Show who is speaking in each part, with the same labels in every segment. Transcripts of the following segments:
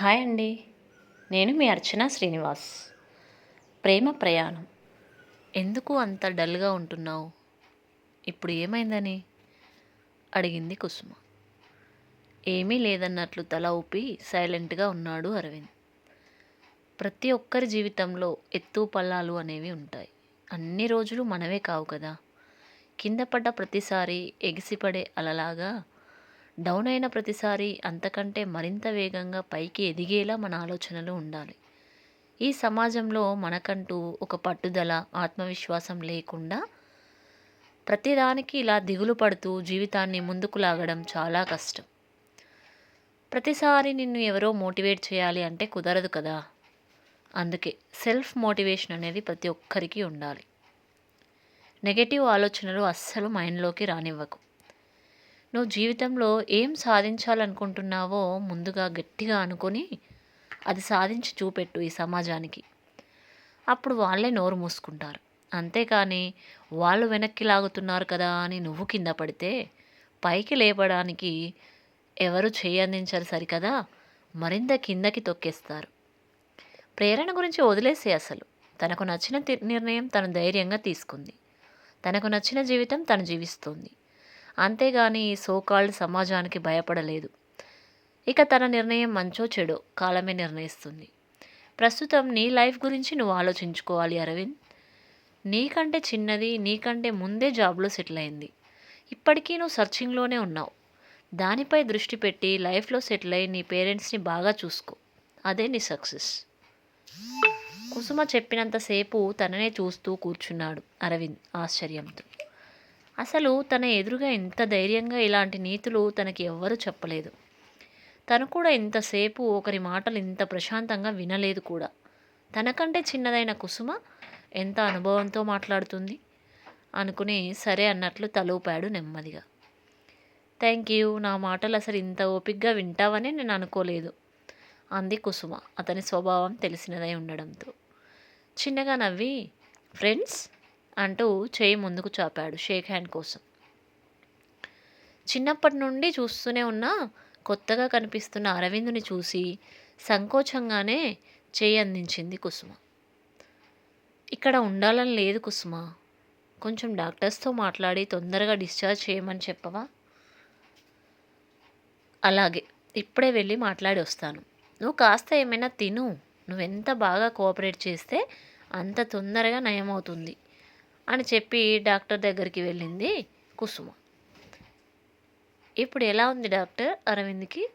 Speaker 1: Hi అండి. నేను మీ అర్చన శ్రీనివాస్. ప్రేమ ప్రయాణం. ఎందుకు అంత డల్గా ఉంటున్నావు? ఇప్పుడు ఏమైందని? అడిగింది కుసుమ. ఏమీ లేదన్నట్లు తల ఊపి సైలెంట్గా ఉన్నాడు అరవింద్. ప్రతి ఒక్కరి జీవితంలో ఎత్తు పల్లాలు అనేవి ఉంటాయి. అన్ని రోజులు మనవే కావు కదా. కింద పడ్డ ప్రతిసారి ఎగిసిపడే అలలాగా డౌన్ అయిన ప్రతిసారి అంతకంటే మరింత వేగంగా పైకి ఎదిగేలా మన ఆలోచనలు ఉండాలి. ఈ సమాజంలో మనకంటూ ఒక పట్టుదల ఆత్మవిశ్వాసం లేకుండా ప్రతిదానికి ఇలా దిగులు పడుతూ జీవితాన్ని ముందుకు లాగడం చాలా కష్టం. ప్రతిసారి నిన్ను ఎవరో మోటివేట్ చేయాలి అంటే కుదరదు కదా. అందుకే సెల్ఫ్ మోటివేషన్ అనేది ప్రతి ఒక్కరికి ఉండాలి. నెగటివ్ ఆలోచనలు అస్సలు మైండ్లోకి రానివ్వకు. నువ్వు జీవితంలో ఏం సాధించాలనుకుంటున్నావో ముందుగా గట్టిగా అనుకొని అది సాధించి చూపెట్టు ఈ సమాజానికి. అప్పుడు వాళ్ళే నోరు మూసుకుంటారు. అంతేకాని వాళ్ళు వెనక్కి లాగుతున్నారు కదా అని నువ్వు కింద పడితే పైకి లేపడానికి ఎవరు చేయందించరు సరికదా? మరింత కిందకి తొక్కేస్తారు. ప్రేరణ గురించి వదిలేసే అసలు. తనకు నచ్చిన నిర్ణయం తను ధైర్యంగా తీసుకుంది. తనకు నచ్చిన జీవితం తను జీవిస్తుంది. అంతేగాని ఈ సోకాల్డ్ సమాజానికి భయపడలేదు. ఇక తన నిర్ణయం మంచో చెడో కాలమే నిర్ణయిస్తుంది. ప్రస్తుతం నీ లైఫ్ గురించి నువ్వు ఆలోచించుకోవాలి అరవింద్. నీకంటే చిన్నది నీకంటే ముందే జాబ్లో సెటిల్ అయింది ఇప్పటికీ నువ్వు సర్చింగ్లోనే ఉన్నావు. దానిపై దృష్టి పెట్టి లైఫ్లో సెటిల్ అయ్యి నీ పేరెంట్స్ని బాగా చూసుకో. అదే నీ సక్సెస్. కుసుమ చెప్పినంతసేపు తననే చూస్తూ కూర్చున్నాడు అరవింద్ ఆశ్చర్యంతో. అసలు తన ఎదురుగా ఇంత ధైర్యంగా ఇలాంటి నీతులు తనకి ఎవ్వరూ చెప్పలేదు. తను కూడా ఇంతసేపు ఒకరి మాటలు ఇంత ప్రశాంతంగా వినలేదు కూడా. తనకంటే చిన్నదైన కుసుమ ఎంత అనుభవంతో మాట్లాడుతుంది? అనుకుని సరే అన్నట్లు తలూపాడు నెమ్మదిగా. థ్యాంక్ యూ నా మాటలు అసలు ఇంత ఓపిగ్గా వింటావని నేను అనుకోలేదు అంది కుసుమ అతని స్వభావం తెలిసినదై ఉండడంతో. చిన్నగా నవ్వి ఫ్రెండ్స్ అంటూ చేయి ముందుకు చాపాడు షేక్ హ్యాండ్ కోసం. చిన్నప్పటి నుండి చూస్తూనే ఉన్న కొత్తగా కనిపిస్తున్న అరవిందుని చూసి సంకోచంగానే చేయి అందించింది కుసుమ. ఇక్కడ ఉండాలని లేదు కుసుమ. కొంచెం డాక్టర్స్తో మాట్లాడి తొందరగా డిశ్చార్జ్ చేయమని చెప్పవా? అలాగే ఇప్పుడే వెళ్ళి మాట్లాడి వస్తాను. నువ్వు కాస్త ఏమైనా తిను. నువ్వెంత బాగా కోఆపరేట్ చేస్తే అంత తొందరగా నయమవుతుంది. అని చెప్పి డాక్టర్ దగ్గరికి వెళ్ళింది కుసుమ. ఇప్పుడు ఎలా ఉంది డాక్టర్ అరవింద్కి?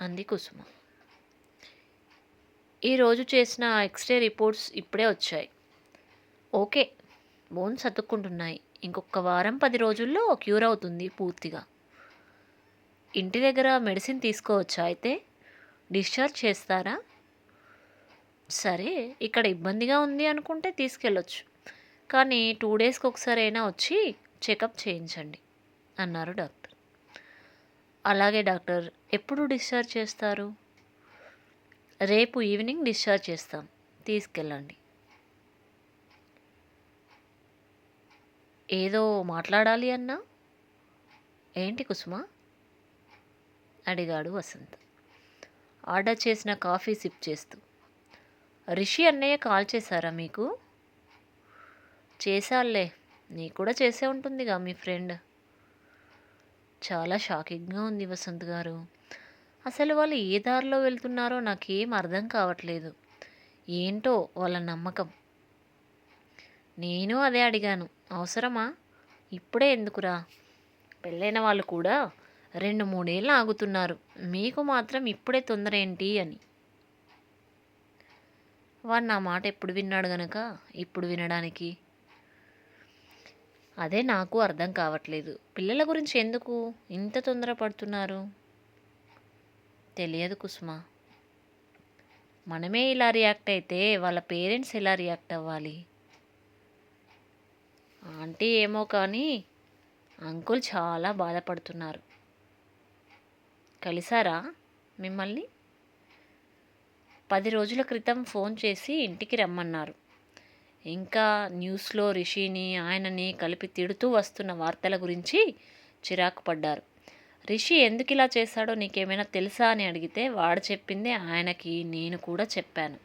Speaker 1: అంది కుసుమ. ఈరోజు చేసిన ఎక్స్రే రిపోర్ట్స్ ఇప్పుడే వచ్చాయి. ఓకే బోన్స్ అతుక్కుంటున్నాయి. ఇంకొక వారం పది రోజుల్లో క్యూర్ అవుతుంది పూర్తిగా. ఇంటి దగ్గర మెడిసిన్ తీసుకోవచ్చా అయితే? డిశ్చార్జ్ చేస్తారా? సరే ఇక్కడ ఇబ్బందిగా ఉంది అనుకుంటే తీసుకెళ్ళొచ్చు. కానీ టూ డేస్కి ఒకసారి అయినా వచ్చి చెకప్ చేయించండి అన్నారు డాక్టర్. అలాగే డాక్టర్ ఎప్పుడు డిశ్చార్జ్ చేస్తారు? రేపు ఈవినింగ్ డిశ్చార్జ్ చేస్తాం తీసుకెళ్ళండి. ఏదో మాట్లాడాలి అన్నా? ఏంటి కుసుమ? అడిగాడు వసంత్. ఆర్డర్ చేసిన కాఫీ సిప్ చేస్తూ. రిషి అన్నయ్య కాల్ చేశారా మీకు? చేశాలే. నీ కూడా చేసే ఉంటుందిగా మీ ఫ్రెండ్. చాలా షాకింగ్గా ఉంది వసంత్ గారు. అసలు వాళ్ళు ఏ దారిలో వెళ్తున్నారో నాకేం అర్థం కావట్లేదు. ఏంటో వాళ్ళ నమ్మకం. నేను అదే అడిగాను. అవసరమా? ఇప్పుడే ఎందుకురా? పెళ్ళైన వాళ్ళు కూడా రెండు మూడేళ్ళు ఆగుతున్నారు. మీకు మాత్రం ఇప్పుడే తొందర ఏంటి అని. వాడు నా మాట ఎప్పుడు విన్నాడు గనక? ఇప్పుడు వినడానికి? అదే నాకు అర్థం కావట్లేదు. పిల్లల గురించి ఎందుకు ఇంత తొందరపడుతున్నారు తెలియదు కుసుమ. మనమే ఇలా రియాక్ట్ అయితే వాళ్ళ పేరెంట్స్ ఎలా రియాక్ట్ అవ్వాలి? ఆంటీ ఏమో కానీ అంకుల్ చాలా బాధపడుతున్నారు. కలిసారా మిమ్మల్ని? పది రోజుల క్రితం ఫోన్ చేసి ఇంటికి రమ్మన్నారు. ఇంకా న్యూస్లో రిషిని ఆయనని కలిపి తిడుతూ వస్తున్న వార్తల గురించి చిరాకు పడ్డారు. రిషి ఎందుకు ఇలా చేశాడో నీకేమైనా తెలుసా అని అడిగితే వాడు చెప్పింది ఆయనకి నేను కూడా చెప్పాను.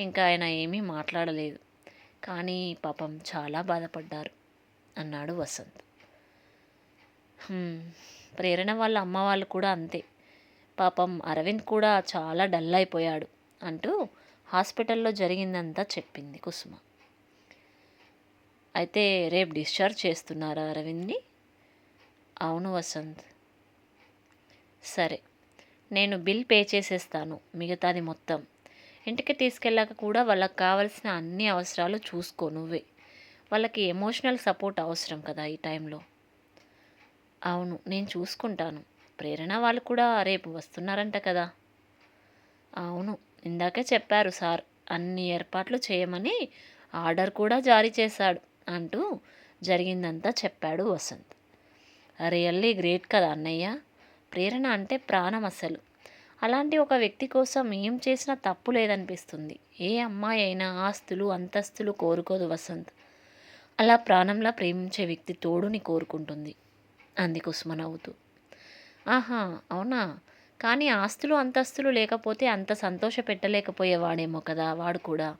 Speaker 1: ఇంకా ఆయన ఏమీ మాట్లాడలేదు. కానీ పాపం చాలా బాధపడ్డారు అన్నాడు వసంత్. ప్రేరణ వాళ్ళ అమ్మ వాళ్ళు కూడా అంతే. పాపం అరవింద్ కూడా చాలా డల్ అయిపోయాడు అంటూ హాస్పిటల్లో జరిగిందంతా చెప్పింది కుసుమ. అయితే రేపు డిశ్చార్జ్ చేస్తున్నారా అరవింద్ని? అవును వసంత్. సరే నేను బిల్ పే చేసేస్తాను మిగతాది మొత్తం. ఇంటికి తీసుకెళ్ళాక కూడా వాళ్ళకి కావాల్సిన అన్ని అవసరాలు చూసుకో నువ్వే. వాళ్ళకి ఎమోషనల్ సపోర్ట్ అవసరం కదా ఈ టైంలో. అవును నేను చూసుకుంటాను. ప్రేరణ వాళ్ళు కూడా రేపు వస్తున్నారంట కదా. అవును ఇందాకే చెప్పారు సార్ అన్ని ఏర్పాట్లు చేయమని ఆర్డర్ కూడా జారీ చేశాడు అంటూ జరిగిందంతా చెప్పాడు వసంత్. రియల్లీ గ్రేట్ కదా అన్నయ్య. ప్రేరణ అంటే ప్రాణం అసలు. అలాంటి ఒక వ్యక్తి కోసం ఏం చేసినా తప్పు లేదనిపిస్తుంది. ఏ అమ్మాయి అయినా ఆస్తులు అంతస్తులు కోరుకోదు వసంత్. అలా ప్రాణంలా ప్రేమించే వ్యక్తి తోడుని కోరుకుంటుంది. అంది కుసుమ నవ్వుతూ. ఆహా అవునా? కానీ ఆస్తులు అంతస్తులు లేకపోతే అంత సంతోష పెట్టలేకపోయేవాడేమో కదా వాడు కూడా.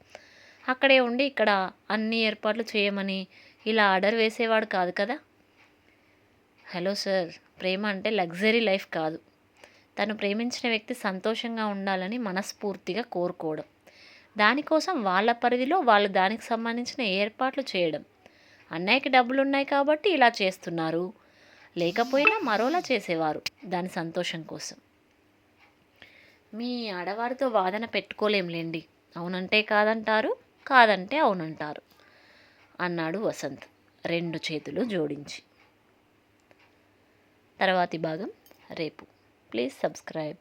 Speaker 1: అక్కడే ఉండి ఇక్కడ అన్ని ఏర్పాట్లు చేయమని ఇలా ఆర్డర్ వేసేవాడు కాదు కదా? హలో సార్ ప్రేమ అంటే లగ్జరీ లైఫ్ కాదు. తను ప్రేమించిన వ్యక్తి సంతోషంగా ఉండాలని మనస్ఫూర్తిగా కోరుకోవడం. దానికోసం వాళ్ళ పరిధిలో వాళ్ళు దానికి సంబంధించిన ఏర్పాట్లు చేయడం. అన్నయ్యకి డబ్బులు ఉన్నాయి కాబట్టి ఇలా చేస్తున్నారు. లేకపోయినా మరోలా చేసేవారు దాని సంతోషం కోసం. మీ ఆడవారితో వాదన పెట్టుకోలేంలేండి. అవునంటే కాదంటారు కాదంటే అవునంటారు అన్నాడు వసంత్ రెండు చేతులు జోడించి. తర్వాతి భాగం రేపు. Please subscribe.